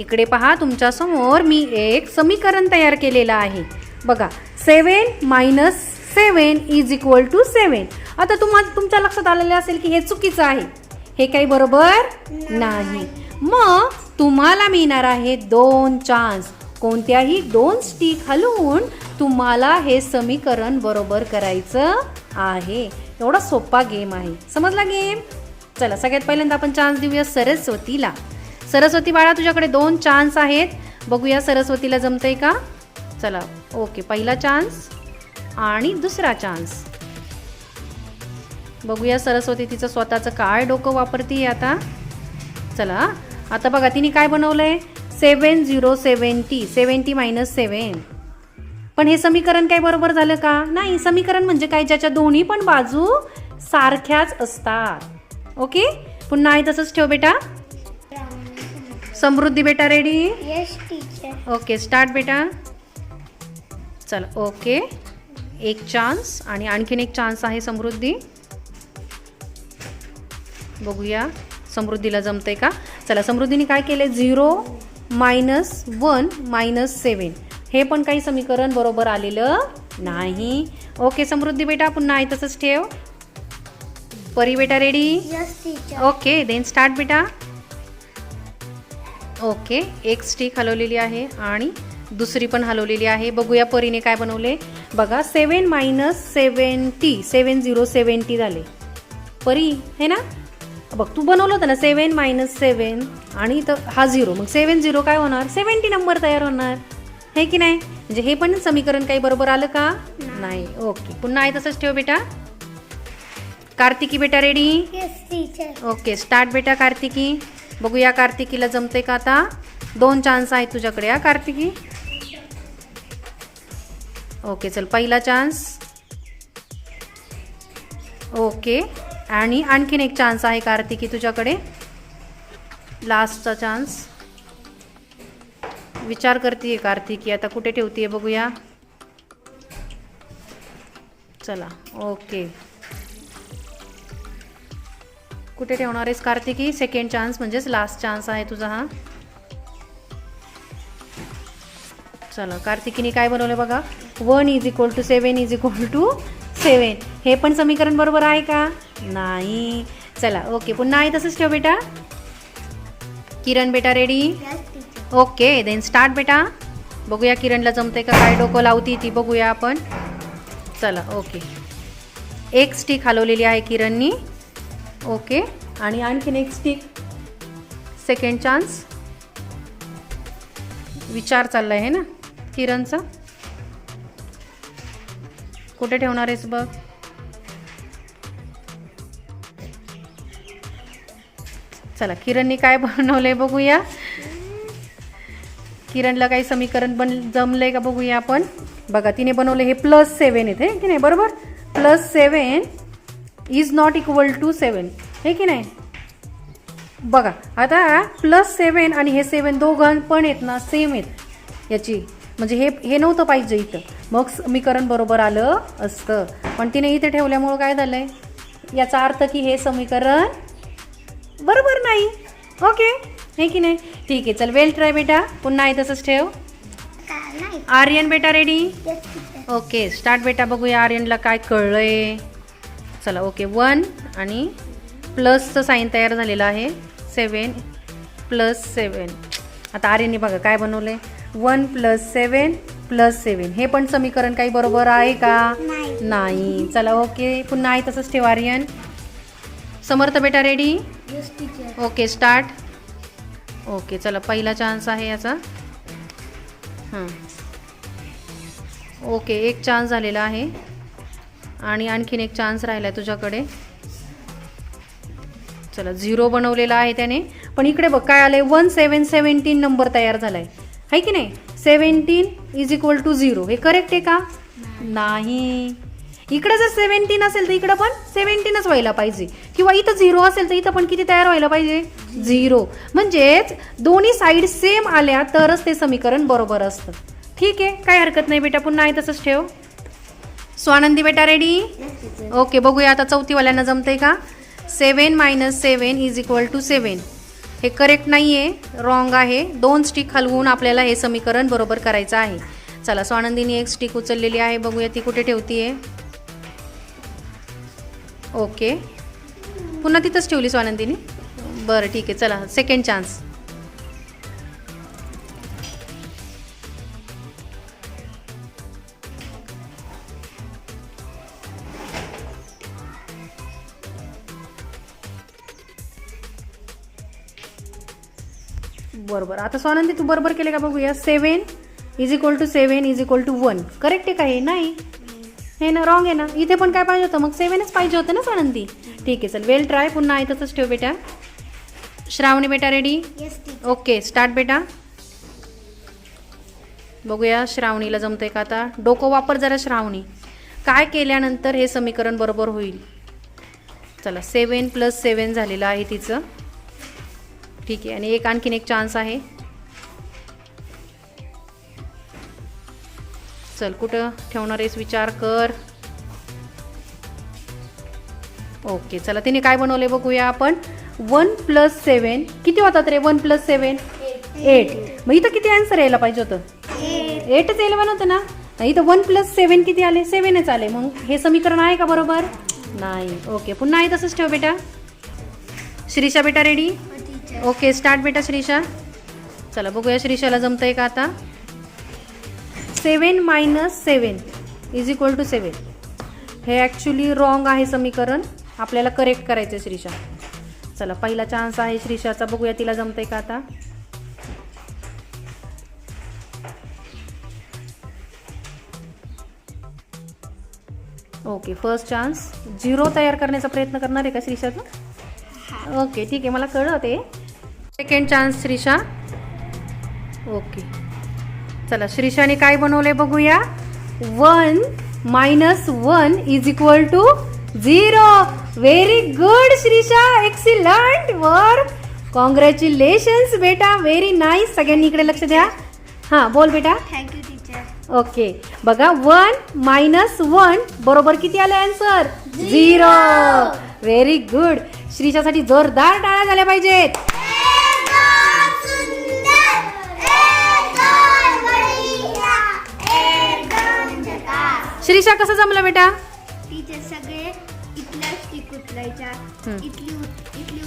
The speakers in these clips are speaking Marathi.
इकडे पहा तुमच्यासमोर मी एक समीकरण तयार केलेलं आहे. बघा seven minus seven is equal to seven आता तुम्हा तुमच्या लक्षात आलेलं असेल की हे चुकीचं आहे. हे काही बरोबर नाही. मग तुम्हाला मिळणार आहे दोन चान्स. कोणत्याही दोन स्टिक हलवून तुम्हाला हे समीकरण बरोबर करायचं आहे. एवढा सोपा गेम आहे. समजला गेम चला सगळ्यात पहिल्यांदा आपण चान्स देऊया सरस्वतीला. सरस्वती बाळा तुझ्याकडे दोन चान्स आहेत. बघूया सरस्वतीला जमतंय का? चला ओके पहिला चान्स आणि दुसरा चान्स बघूया सरस्वती तिचं स्वतःचं काय डोकं वापरते आता. चला आता बघा तिने काय बनवलंय? Seven zero seventy seventy minus seven पण हे समीकरण काय बरोबर झालं का? नाही समीकरण म्हणजे काय? ज्याच्या दोन्ही पण बाजू सारख्याच असतात. ओके पुन्हा आहे तसंच ठेव बेटा. समृद्धी बेटा ready yes teacher okay start बेटा. चला ओके एक चान्स आणि आणखीन एक चान्स आहे समृद्धी. बघूया समृद्धीला जमतंय का? चला समृद्धीने काय केले zero minus one minus seven हे पण काही समीकरण बरोबर आलेलं नाही. ओके समृद्धी बेटा पुन्हा आहे तसंच ठेव. परी बेटा ready yes teacher okay then start बेटा. ओके एक स्टिक हलवलेली आहे आणि दुसरी पण हलवलेली आहे. बघूया परीने काय बनवले. बघा seven minus seventy seven zero seventy झाले. परी हे ना? बघ तू बनवलं होतं ना सेवन मायनस सेवन आणि इथं हा झिरो मग सेवन झिरो काय होणार? सेवन्टी नंबर तयार होणार. हे की नाही? म्हणजे हे पण समीकरण काही बरोबर आलं का? नाही. ओके. पुन्हा आहे तसंच ठेव बेटा. कार्तिकी बेटा रेडी ओके. स्टार्ट बेटा कार्तिकी. बघूया कार्तिकीला जमते का आता? दोन चान्स आहेत तुझ्याकडे हा कार्तिकी? ओके चल पहिला चान्स ओके आणि आणखीन एक चान्स आहे कार्तिकी तुझ्याकडे. लास्टचा चान्स विचार करते कार्तिकी आता कुठे ठेवते बघूया. चला ओके कुठे ठेवणार आहेस कार्तिकी? सेकंड चान्स म्हणजेच लास्ट चान्स आहे तुझा हा. चला कार्तिकीने काय बनवलं बघा? One is equal to seven is equal to seven हे पण समीकरण बरोबर आहे का? नाही. चला ओके पुन्हा आहे तसंच ठेव बेटा. किरण बेटा रेडी ओके देन स्टार्ट बेटा. बघूया किरणला जमते का काय डोकं लावती ती बघूया आपण. चला ओके एक स्टिक हलवलेली आहे किरणनी. ओके. आणि आणखीन एक स्टिक सेकंड चान्स विचार चालला आहे ना? किरणचा. कुठे ठेवणार आहेस बघ? चला किरणने काय बनवलंय बघूया. किरणला काही समीकरण बन जमलंय का बघूया आपण? बघा तिने बनवलं हे प्लस सेवन येते की नाही? बरोबर? Plus seven is not equal to seven हे की नाही? बघा आता प्लस सेवन आणि हे सेवन दोघं पण आहेत ना सेम आहेत. याची. म्हणजे हे हे नव्हतं पाहिजे इथं. मग समीकरण बरोबर आलं असतं. पण तिने इथे ठेवल्यामुळं काय झालंय? याचा अर्थ की हे समीकरण बरोबर नाही. ओके? हे की नाही? ठीक आहे चल वेल ट्राय बेटा. पुन्हा आहे तसंच ठेव. आर्यन बेटा रेडी ओके स्टार्ट बेटा बघूया आर्यनला काय कळलंय. चला ओके वन आणि प्लसचं साईन तयार झालेलं आहे. सेवन प्लस सेवन आता आर्यनने बघा काय बनवलंय. One plus seven plus seven हे पण समीकरण काही बरोबर आहे का? नाही. चला ओके पुन्हा आहे तसंच ठेव आर्यन. समर्थ बेटा रेडी ओके स्टार्ट ओके चला पहिला चान्स आहे याचा. हां. ओके एक चान्स झालेला आहे. आणि आणखीन एक चान्स राहिला आहे तुझ्याकडे. चला झिरो बनवलेला आहे त्याने. पण इकडे बघ काय आलंय? वन सेवन सेवन्टीन नंबर तयार झालाय. आहे की नाही? Seventeen is equal to zero हे करेक्ट आहे का? नाही. इकडे जर सेवन्टीन असेल तर इकडं पण सेवन्टीनच व्हायला पाहिजे. किंवा इथं झिरो असेल तर इथं पण किती तयार व्हायला पाहिजे? झिरो म्हणजेच दोन्ही साईड सेम आल्या तरच ते समीकरण बरोबर असतं. ठीक आहे? काय हरकत नाही बेटा. पुन्हा आहे तसंच ठेव. स्वानंदी बेटा रेडी ओके बघूया आता चौथीवाल्यांना जमतंय का? Seven minus seven is equal to seven हे करेक्ट नाही आहे रॉंग आहे. दोन स्टिक हलवून आपल्याला हे समीकरण बरोबर करायचं आहे. चला स्वानंदीने एक स्टिक उचललेली आहे. बघूया ती कुठे ठेवतीये. ओके पुन्हा तिथंच ठेवली स्वानंदीने? बरं ठीक आहे. चला सेकंड चान्स बरोबर. आता स्वानंदी तू बरोबर केले का बघूया seven is equal to seven is equal to one correct आहे का हे? नाही. हे ना रॉंग आहे ना. इथे पण काय पाहिजे होतं? मग सेवनच पाहिजे होतं ना स्वानंदी? ठीक आहे चल. वेल ट्राय पुन्हा आहे तसंच ठेव बेटा. श्रावणी बेटा रेडी ओके स्टार्ट बेटा. बघूया श्रावणीला जमतंय का आता? डोकं वापर जरा श्रावणी. काय केल्यानंतर हे समीकरण बरोबर होईल? चला सेवन प्लस सेवन झालेलं आहे तिचं. ठीक आहे आणि एक आणखीन एक चान्स आहे. चल कुठं ठेवणार आहेस विचार? कर. ओके चला तिने काय बनवले बघूया आपण. वन प्लस सेवन किती होतात रे? वन प्लस सेवन एट मग इथं किती आन्सर यायला पाहिजे होतं? एटच यायला होतं ना? नाही, इथं वन प्लस सेवन किती आले? सेवनच आले. मग हे समीकरण आहे का बरोबर? नाही. ओके पुन्हा आहे तसंच ठेव बेटा. श्रीषा बेटा रेडी ओके स्टार्ट बेटा श्रीषा चला बघूया श्रीषाला जमतंय का आता. Seven minus seven is equal to seven हे ॲक्च्युली रॉंग आहे समीकरण. आपल्याला करेक्ट करायचं आहे श्रीषा चला पहिला चान्स आहे श्रीषाचा बघूया तिला जमतंय का आता. ओके फर्स्ट चान्स झिरो तयार करण्याचा प्रयत्न करणार आहे का श्रीषाचा ओके ठीक आहे मला कळलं ते. सेकंड चान्स श्रीषा ओके चला श्रीषाने काय बनवले बघूया. One minus one is equal to zero very good Shrisha excellent work congratulations बेटा. व्हेरी नाईस सगळ्यांनी इकडे लक्ष द्या. हां बोल बेटा. थँक्यू टीचर ओके बघा वन मायनस वन बरोबर किती आले आन्सर झिरो व्हेरी गुड श्रीषासाठी जोरदार टाळ्या झाल्या पाहिजेत. श्रीषा कसं जमलं बेटा? टीचर सगळे स्टिक हम्म. इथली उच- इथली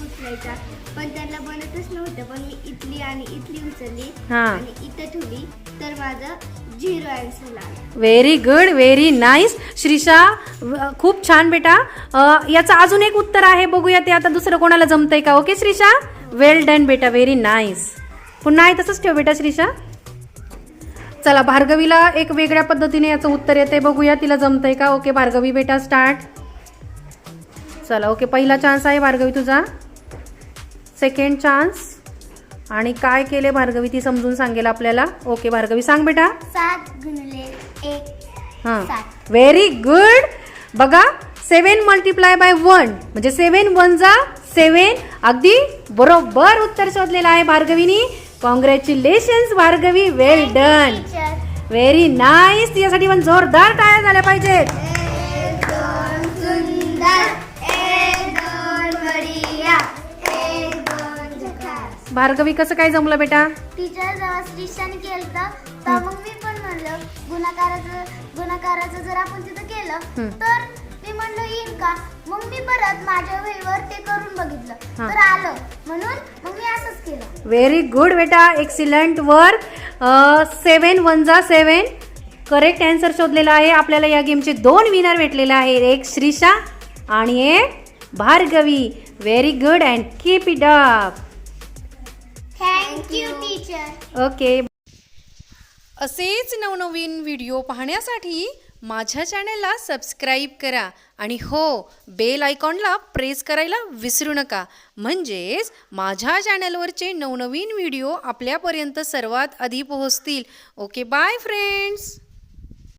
पण त्यांना बनतच नव्हतं पण मी इथली आणि इथली उचलली. हा. आणि इथं ठेवली तर माझं झिरो आन्सर लागला very good very nice Shrisha व- खूप छान बेटा. अ, याचं अजून एक उत्तर आहे बघूया ते. आता दुसरं कोणाला जमतंय का? ओके श्रीषा? वेल डन बेटा. व्हेरी नाईस पुन्हा आहे तसंच ठेव बेटा श्रीषा. चला भार्गवीला एक वेगळ्या पद्धतीने याचं उत्तर येते बघूया तिला जमतंय का? ओके भार्गवी बेटा स्टार्ट चला ओके पहिला चान्स आहे भार्गवी तुझा. सेकंड चान्स आणि काय केले भार्गवी ती समजून सांगेल आपल्याला. ओके भार्गवी सांग बेटा. सात गुणले एक हां. सात. व्हेरी गुड बघा सेवन मल्टिप्लाय बाय वन म्हणजे सेवन वन जा सेवन अगदी बरोबर उत्तर शोधलेलं आहे भार्गवीनी. Congratulations Bhargavi well done very nice तिच्यासाठी पण जोरदार टाळ्या झाल्या पाहिजेत भार्गवी कसं काय जमलं बेटा? टीचर जेव्हा केलं तर मग मी पण म्हणलं गुणाकाराचं गुणाकाराचं जर आपण तिथं. केलं तर म्हणलं येईल का? मग मी परत माझ्या वहीवर ते करून बघितलं. हा. तर आलं. म्हणून मग मी असंच केलं. व्हेरी गुड बेटा. एक्सिलंट वर्क सेवन वन जा सेवन करेक्ट अँसर शोधलेला आहे. आपल्याला या गेमचे दोन विनर भेटलेले आहेत. एक श्रीषा आणि एक Bhargavi. Very good and keep it up thank you teacher okay असेच नवनवीन व्हिडिओ पाहण्यासाठी माझ्या चॅनलला सबस्क्राईब करा आणि हो बेल आयकॉनला प्रेस करायला विसरू नका. म्हणजेच माझ्या चॅनलवरचे नवनवीन व्हिडिओ आपल्यापर्यंत सर्वात आधी पोहोचतील. Okay bye friends!